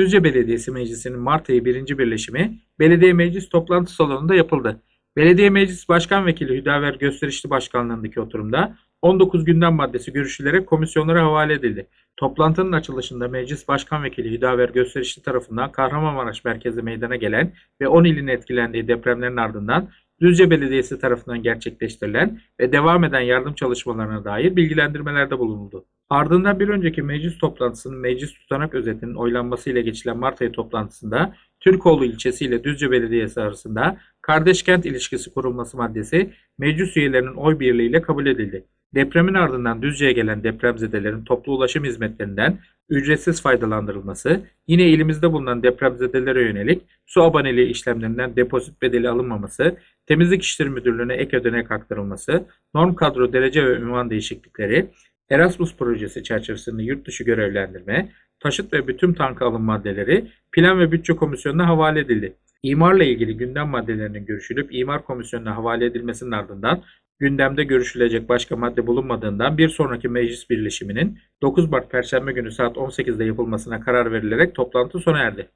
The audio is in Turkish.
Düzce Belediyesi Meclisi'nin Mart ayı 1. birleşimi Belediye Meclis Toplantı Salonu'nda yapıldı. Belediye Meclis Başkan Vekili Hüdaver Gösterişli Başkanlığındaki oturumda 19 gündem maddesi görüşülerek komisyonlara havale edildi. Toplantının açılışında Meclis Başkan Vekili Hüdaver Gösterişli tarafından Kahramanmaraş merkezli meydana gelen ve 10 ilin etkilendiği depremlerin ardından Düzce Belediyesi tarafından gerçekleştirilen ve devam eden yardım çalışmalarına dair bilgilendirmelerde bulunuldu. Ardından bir önceki meclis toplantısının meclis tutanak özetinin oylanmasıyla geçilen Mart ayı toplantısında Türkoğlu ilçesi ile Düzce Belediyesi arasında kardeş kent ilişkisi kurulması maddesi meclis üyelerinin oy birliğiyle kabul edildi. Depremin ardından Düzce'ye gelen depremzedelerin toplu ulaşım hizmetlerinden ücretsiz faydalandırılması, yine ilimizde bulunan depremzedelere yönelik su aboneliği işlemlerinden depozit bedeli alınmaması, Temizlik İşleri Müdürlüğü'ne ek ödenek aktarılması, norm kadro derece ve ünvan değişiklikleri, Erasmus projesi çerçevesinde yurt dışı görevlendirme, taşıt ve bütün tanka alım maddeleri Plan ve Bütçe Komisyonu'na havale edildi. İmarla ilgili gündem maddelerinin görüşülüp İmar Komisyonu'na havale edilmesinin ardından gündemde görüşülecek başka madde bulunmadığından bir sonraki meclis birleşiminin 9 Mart Perşembe günü saat 18'de yapılmasına karar verilerek toplantı sona erdi.